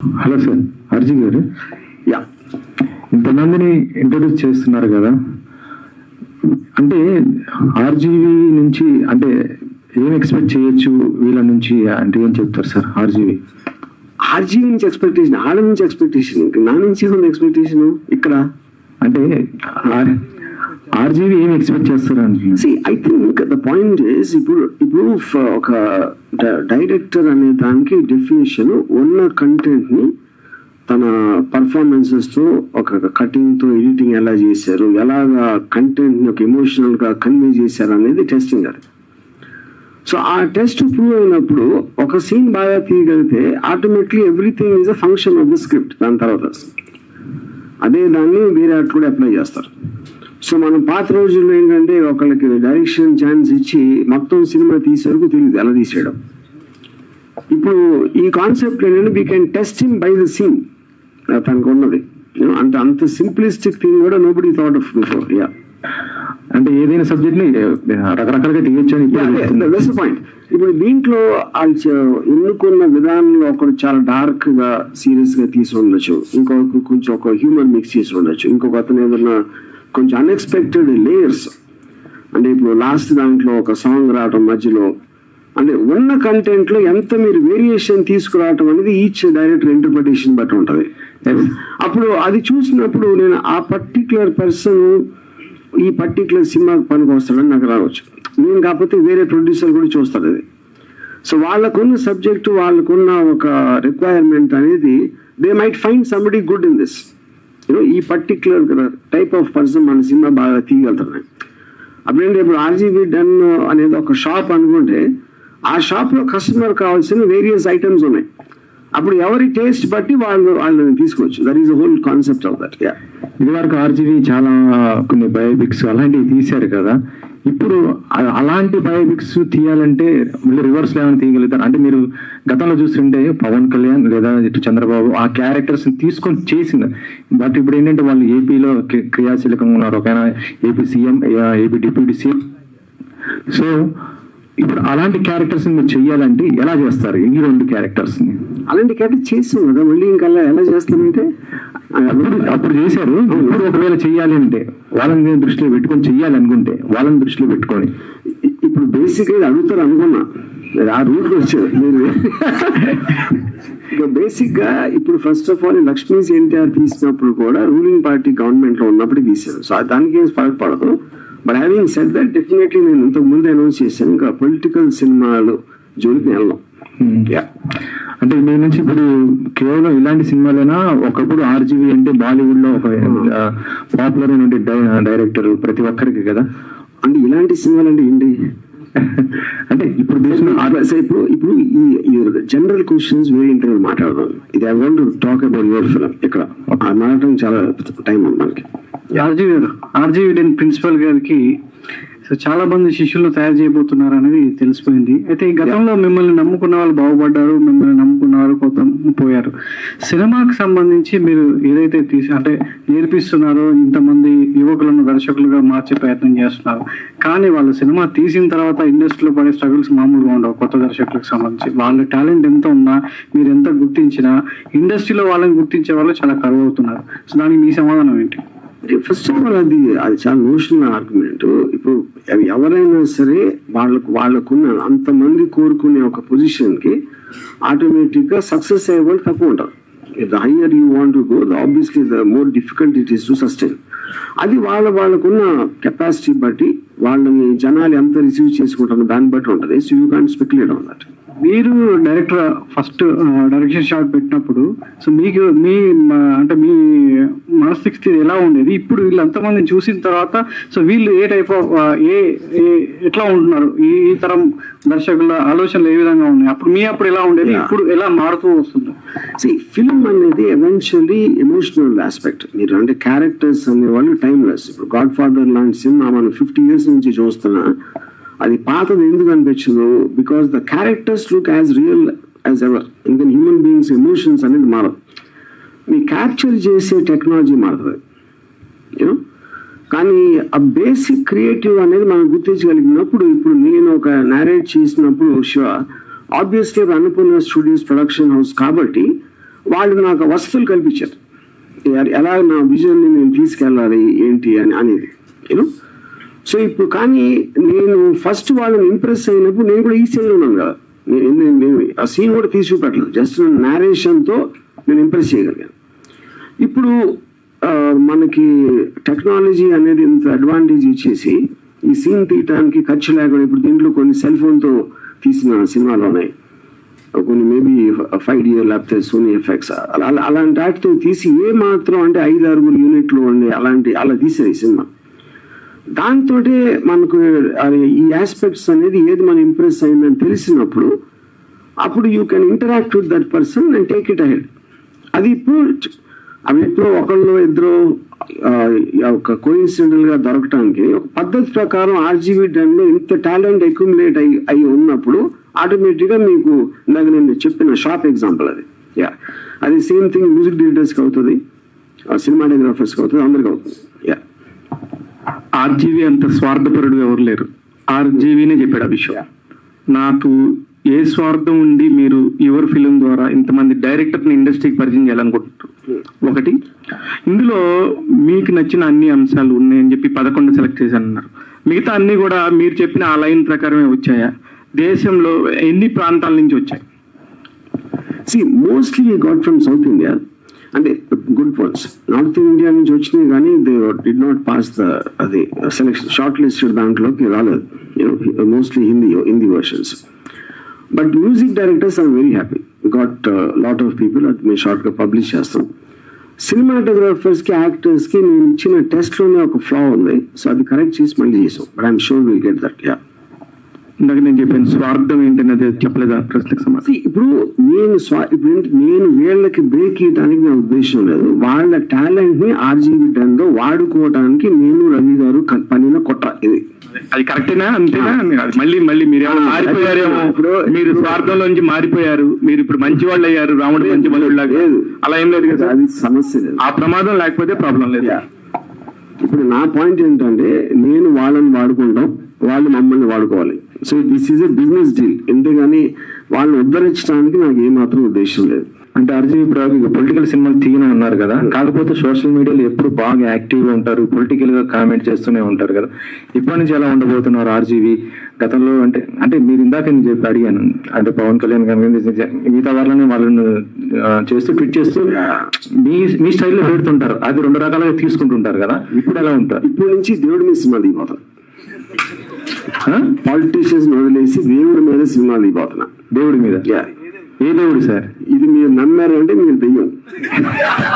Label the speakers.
Speaker 1: Hello sir అర్జీ గారు.
Speaker 2: Yeah
Speaker 1: ఇంతమందిని ఇంట్రొడ్యూస్ చేస్తున్నారు కదా. అంటే ఆర్జీవి నుంచి అంటే ఏం ఎక్స్పెక్ట్ చేయొచ్చు వీళ్ళ నుంచి అంటే ఏం చెప్తారు సార్ ఆర్జీవి
Speaker 2: ఆర్జీ నుంచి ఎక్స్పెక్టేషన్ ఆడ నుంచి ఎక్స్పెక్టేషన్ నా నుంచి ఉంది ఎక్స్పెక్టేషన్ ఇక్కడ
Speaker 1: అంటే ఆర్జీవి ఏం ఎక్స్పెక్ట్ చేస్తారు
Speaker 2: see I think the point is ఇప్పుడు ఇప్పుడు ఒక డైరెక్టర్ అనే దానికి డెఫినేషన్ ఉన్న కంటెంట్ని తన పర్ఫార్మెన్సెస్తో ఒక కటింగ్తో ఎడిటింగ్ ఎలా చేశారు ఎలాగా కంటెంట్ని ఒక ఎమోషనల్గా కన్వే చేశారు అనేది టెస్టింగ్ అది. సో ఆ టెస్ట్ ప్రూవ్ అయినప్పుడు ఒక సీన్ బాగా తీయగలిగితే automatically everything is a function of the script దాని తర్వాత అదే దాన్ని వేరే అటు కూడా అప్లై చేస్తారు. సో మనం పాత రోజుల్లో ఏంటంటే ఒకళ్ళకి డైరెక్షన్ ఛాన్స్ ఇచ్చి మొత్తం సినిమా తీసే వరకు తెలియదు ఎలా తీసేయడం. ఇప్పుడు ఈ కాన్సెప్ట్ ఏంటంటే we can test him by the scene తనకు ఉన్నది. Know, అంత అంత సింప్లిస్టిక్ థింగ్ కూడా nobody thought of before yeah
Speaker 1: అంటే ఏదైనా సబ్జెక్ట్ని రకరకాలుగా తీయొచ్చు అని
Speaker 2: పాయింట్ ఇప్పుడు దీంట్లో వాళ్ళు ఎన్నుకున్న విధానంలో ఒకడు చాలా డార్క్గా సీరియస్గా తీసి ఉండొచ్చు. ఇంకొక కొంచెం ఒక హ్యూమర్ మిక్స్ చేసి ఉండొచ్చు. ఇంకొక అతను ఏదన్నా కొంచెం అన్ఎక్స్పెక్టెడ్ లేయర్స్ అంటే ఇప్పుడు లాస్ట్ దాంట్లో ఒక సాంగ్ రావటం మధ్యలో అంటే ఉన్న కంటెంట్లో ఎంత మీరు వేరియేషన్ తీసుకురావటం అనేది ఈచ్ డైరెక్టర్ ఇంటర్ప్రిటేషన్ బట్టి ఉంటది. అప్పుడు అది చూసినప్పుడు నేను ఆ పర్టికులర్ పర్సన్ ఈ పర్టికులర్ సినిమాకి పనికి వస్తాడని నాకు రావచ్చు. నేను కాకపోతే వేరే ప్రొడ్యూసర్ కూడా చూస్తాడు అది. సో వాళ్ళకున్న సబ్జెక్టు వాళ్ళకున్న ఒక రిక్వైర్మెంట్ అనేది they might find somebody good in this ఈ పర్టిక్యులర్ టైప్ ఆఫ్ పర్సన్ మన సినిమా బాగా తీయగలుగుతున్నాయి అప్పుడంటే ఇప్పుడు ఆర్జీబీ డన్ అనేది ఒక షాప్ అనుకుంటే ఆ షాప్లో కస్టమర్ కావాల్సిన వేరియస్ ఐటమ్స్ ఉన్నాయి. అప్పుడు ఎవరి టేస్ట్ బట్టి వాళ్ళు వాళ్ళని తీసుకోవచ్చు. That is whole concept of that yeah
Speaker 1: ఇది వరకు ఆర్జీవి చాలా కొన్ని బయోపిక్స్ అలాంటివి తీశారు కదా. ఇప్పుడు అలాంటి బయోపిక్స్ తీయాలంటే మళ్ళీ రివర్స్ ఏమైనా తీయగలుగుతారు? అంటే మీరు గతంలో చూస్తుంటే పవన్ కళ్యాణ్ లేదా ఇటు చంద్రబాబు ఆ క్యారెక్టర్స్ తీసుకొని చేసింది బట్ ఇప్పుడు ఏంటంటే వాళ్ళు ఏపీలో క్రి- క్రియాశీలకంగా ఉన్నారు. ఒకైనా AP CM AP deputy CM so ఇప్పుడు అలాంటి క్యారెక్టర్స్ మీరు చెయ్యాలంటే ఎలా చేస్తారు? ఈ రెండు క్యారెక్టర్స్ని
Speaker 2: అలాంటి క్యారెక్టర్ చేసాం కదా మళ్ళీ ఇంకా ఎలా చేస్తామంటే
Speaker 1: అప్పుడు అప్పుడు చేశారు ఇప్పుడు ఒకవేళ చెయ్యాలి అంటే వాళ్ళని దృష్టిలో పెట్టుకొని చెయ్యాలి అనుకుంటే వాళ్ళని దృష్టిలో పెట్టుకొని.
Speaker 2: ఇప్పుడు బేసిక్గా అడుగుతారు అనుకున్నా ఆ రూట్ వచ్చారు మీరు బేసిక్గా ఇప్పుడు first of all Lakshmi's NTR తీసినప్పుడు కూడా రూలింగ్ పార్టీ గవర్నమెంట్లో ఉన్నప్పుడు తీశారు సో దానికి ఏం పడదు. But having set that definitely నేను ఇంతకు ముందు అనౌన్స్ చేశాను ఇంకా పొలిటికల్ సినిమాలు జోలికి వెళ్ళాం. Yeah.
Speaker 1: అంటే మీ నుంచి ఇప్పుడు కేవలం ఇలాంటి సినిమాలైనా? ఒకప్పుడు ఆర్జీవి అంటే బాలీవుడ్లో ఒక పాపులర్ అయిన డైరెక్టర్ ప్రతి ఒక్కరికి కదా?
Speaker 2: అంటే ఇలాంటి సినిమాలు అంటే ఏంటి?
Speaker 1: అంటే ఇప్పుడు
Speaker 2: ఇప్పుడు ఇప్పుడు ఈ జనరల్ క్వశ్చన్స్ వేరే ఇంటర్వ్యూ మాట్లాడదాం. ఇది I want talk about your film ఇక్కడ. మాట్లాడడం చాలా టైం ఉంది మనకి.
Speaker 3: RGV garu RGV then principal గారికి సో చాలా మంది శిష్యులు తయారు చేయబోతున్నారు అనేది తెలిసిపోయింది. అయితే ఈ గతంలో మిమ్మల్ని నమ్ముకున్న వాళ్ళు బాగుపడ్డారు మిమ్మల్ని నమ్ముకున్న వాళ్ళు కొంత పోయారు. సినిమాకి సంబంధించి మీరు ఏదైతే తీసి అంటే నేర్పిస్తున్నారో ఇంతమంది యువకులను దర్శకులుగా మార్చే ప్రయత్నం చేస్తున్నారు. కానీ వాళ్ళు సినిమా తీసిన తర్వాత ఇండస్ట్రీలో పడే స్ట్రగుల్స్ మామూలుగా ఉండవు కొత్త దర్శకులకు సంబంధించి. వాళ్ళ టాలెంట్ ఎంత ఉన్నా మీరు ఎంత గుర్తించినా ఇండస్ట్రీలో వాళ్ళని గుర్తించే వాళ్ళు చాలా కరువు అవుతున్నారు. సో దానికి మీ సమాధానం ఏంటి?
Speaker 2: ఫస్ట్ ఆఫ్ ఆల్ అది అది చాలా నోషన్ ఆర్గ్యుమెంట్ ఇప్పుడు ఎవరైనా సరే వాళ్ళకు వాళ్ళకున్న అంతమంది కోరుకునే ఒక పొజిషన్కి ఆటోమేటిక్గా సక్సెస్ అయ్యే వాళ్ళు తక్కువ ఉంటారు. The higher you want to go the obviously the more difficult it is to sustain అది వాళ్ళ వాళ్ళకున్న కెపాసిటీ బట్టి వాళ్ళని జనాలు ఎంత రిసీవ్ చేసుకుంటారో దాన్ని బట్టి ఉంటుంది. So you can speculate on that
Speaker 3: మీరు డైరెక్టర్ ఫస్ట్ డైరెక్షన్ షాట్ పెట్టినప్పుడు సో మీకు మీ అంటే మీ మానసిక స్థితి ఎలా ఉండేది? ఇప్పుడు వీళ్ళు అంతమందిని చూసిన తర్వాత సో వీళ్ళు ఏ టైప్ ఆఫ్ ఏ ఎట్లా ఉంటున్నారు? ఈ తరం దర్శకుల ఆలోచనలు ఏ విధంగా ఉన్నాయి? అప్పుడు మీ అప్పుడు ఎలా ఉండేది. ఇప్పుడు ఎలా మారుతూ వస్తుంది?
Speaker 2: సి ఫిల్మ్ అనేది ఎవెన్చువల్లీ ఎమోషనల్ ఆస్పెక్ట్ మీరు అంటే క్యారెక్టర్స్ అనేవాళ్ళు టైమ్లెస్ ఇప్పుడు గాడ్ ఫాదర్ లాంటి సినిమా మనం ఫిఫ్టీ ఇయర్స్ నుంచి చూస్తున్నా అది పాతది ఎందుకు అనిపించదు because the characters look as real as ever ఇంకా హ్యూమన్ బీయింగ్స్ ఎమోషన్స్ అనేది మారదు మీ క్యాప్చర్ చేసే టెక్నాలజీ మారుతుంది యూనో కానీ ఆ బేసిక్ క్రియేటివ్ అనేది మనం గుర్తించగలిగినప్పుడు ఇప్పుడు నేను ఒక నేరేట్ చేసినప్పుడు Shiva obviously Annapurna studios production house కాబట్టి వాళ్ళు నాకు వసతులు కల్పించారు. ఎలా నా విజన్ని నేను తీసుకెళ్ళాలి ఏంటి అని అనేది. యూనో సో ఇప్పుడు కానీ నేను ఫస్ట్ వాళ్ళని ఇంప్రెస్ అయినప్పుడు నేను కూడా ఈ సీన్లో ఉన్నాను కదా. నేను ఆ సీన్ కూడా తీసి చూపెట్టలేదు. జస్ట్ నేరేషన్తో నేను ఇంప్రెస్ చేయగలిగాను. ఇప్పుడు మనకి టెక్నాలజీ అనేది ఇంత అడ్వాంటేజ్ ఇచ్చేసి ఈ సీన్ తీయటానికి ఖర్చు లేకుండా ఇప్పుడు దీంట్లో కొన్ని సెల్ ఫోన్తో తీసిన సినిమాలు ఉన్నాయి. కొన్ని మేబీ ఫైవ్ ఇయర్ లేకపోతే సోనీ ఎఫెక్ట్స్ అలా అలాంటి వాటితో తీసి ఏ మాత్రం అంటే ఐదు ఆరుగురు యూనిట్లు ఉండే అలాంటి అలా తీసేది ఈ సినిమా. దాంతో మనకు అది ఈ ఆస్పెక్ట్స్ అనేది ఏది మనం ఇంప్రెస్ అయిందని తెలిసినప్పుడు అప్పుడు you can interact with that person and take it ahead అది ఇప్పుడు అవి ఎప్పుడో ఒకళ్ళు ఇద్దరు ఒక కోయిన్సిడెంటల్గా దొరకటానికి ఒక పద్ధతి ప్రకారం ఆర్జీబీ లో ఇంత టాలెంట్ అక్యుములేట్ అయి అయి ఉన్నప్పుడు ఆటోమేటిక్గా మీకు ఇందాక నేను చెప్పిన షాప్ ఎగ్జాంపుల్ అది. యా అది సేమ్ థింగ్ మ్యూజిక్ డైరెక్టర్స్కి అవుతుంది సినిమాటోగ్రాఫర్స్కి అవుతుంది అందరికి అవుతుంది. యా
Speaker 1: ఆర్జీవి అంత స్వార్థపరుడు ఎవరు లేరు. ఆర్జీవినే చెప్పాడు ఆ విషయం నాకు ఏ స్వార్థం ఉండి మీరు యువర్ ఫిలిం ద్వారా ఇంతమంది డైరెక్టర్ని ఇండస్ట్రీకి పరిచయం చేయాలనుకుంటున్నారు? ఒకటి ఇందులో మీకు నచ్చిన అన్ని అంశాలు ఉన్నాయని చెప్పి పదకొండు సెలెక్ట్ చేశాను అన్నారు మిగతా అన్ని కూడా మీరు చెప్పిన ఆ లైన్ ప్రకారమే వచ్చాయా? దేశంలో ఎన్ని ప్రాంతాల నుంచి వచ్చాయి?
Speaker 2: See mostly got from South India అంటే గుడ్ వన్స్ నార్త్ ఇండియా నుంచి వచ్చినాయి కానీ they did not pass the అది సెలెక్షన్ షార్ట్ లిస్టెడ్ దాంట్లోకి రాలేదు mostly Hindi Hindi versions but music directors I'm very happy got lot of people అది మేము షార్ట్గా పబ్లిష్ చేస్తాం సినిమాటోగ్రాఫర్స్కి యాక్టర్స్కి నేను ఇచ్చిన టెస్ట్లోనే ఒక ఫ్లా ఉంది సో అది కరెక్ట్ చేసి మళ్ళీ చేసాం but I'm sure will get that yeah
Speaker 1: ఇందాక నేను చెప్పాను స్వార్థం ఏంటనేది చెప్పలేదా ప్రశ్నకు సమాధానం?
Speaker 2: ఇప్పుడు నేను స్వా ఇప్పుడు ఏంటి, నేను వీళ్ళకి బ్రేక్ ఇవ్వడానికి నా ఉద్దేశం లేదు. వాళ్ళ టాలెంట్ని ఆర్జీబీ లో వాడుకోవడానికి నేను రవి గారు పనిన కుట్ర ఇది.
Speaker 1: అది కరెక్టేనా? అంతేనా? మళ్ళీ మళ్ళీ మీరు మారిపోయారేమో?
Speaker 2: ఇప్పుడు-
Speaker 1: మీరు స్వార్థంలోంచి మారిపోయారు. మీరు ఇప్పుడు మంచి వాళ్ళు అయ్యారు రాముడు మంచి వాళ్ళు
Speaker 2: లేదు.
Speaker 1: అలా ఏం లేదు కదా?
Speaker 2: అది సమస్య లేదు.
Speaker 1: ఆ ప్రమాదం లేకపోతే ప్రాబ్లం లేదు.
Speaker 2: ఇప్పుడు నా పాయింట్ ఏంటంటే నేను వాళ్ళని వాడుకుంటాం వాళ్ళు మమ్మల్ని వాడుకోవాలి. So this is a business deal ఎందుకని వాళ్ళని ఉద్ధరించడానికి నాకు ఏమాత్రం ఉద్దేశం లేదు.
Speaker 1: అంటే అర్జున్ ఇప్పుడు పొలిటికల్ సినిమాలు తీయను అన్నారు కదా. కాకపోతే సోషల్ మీడియాలో ఎప్పుడు బాగా యాక్టివ్గా ఉంటారు పొలిటికల్గా కామెంట్ చేస్తూనే ఉంటారు కదా. ఇప్పటి నుంచి ఎలా ఉండబోతున్నారు ఆర్జీవి? గతంలో అంటే అంటే మీరు ఇందాక నేను చెప్పి అడిగాను. అంటే పవన్ కళ్యాణ్ కానీ మిగతా వాళ్ళని వాళ్ళని చేస్తూ ట్వీట్ చేస్తూ మీ మీ స్టైల్లో పెడుతుంటారు. అది రెండు రకాలుగా తీసుకుంటుంటారు కదా. ఇప్పుడు ఎలా ఉంటారు?
Speaker 2: ఇప్పటి నుంచి దేవుడి మీద సినిమా? పాలిటీషియన్స్ వదిలేసి దేవుడి మీద సినిమా దిగిపోతున్నా
Speaker 1: దేవుడి మీద. ఏ దేవుడు సార్?
Speaker 2: ఇది మీరు నమ్మారంటే మీరు దెయ్యం.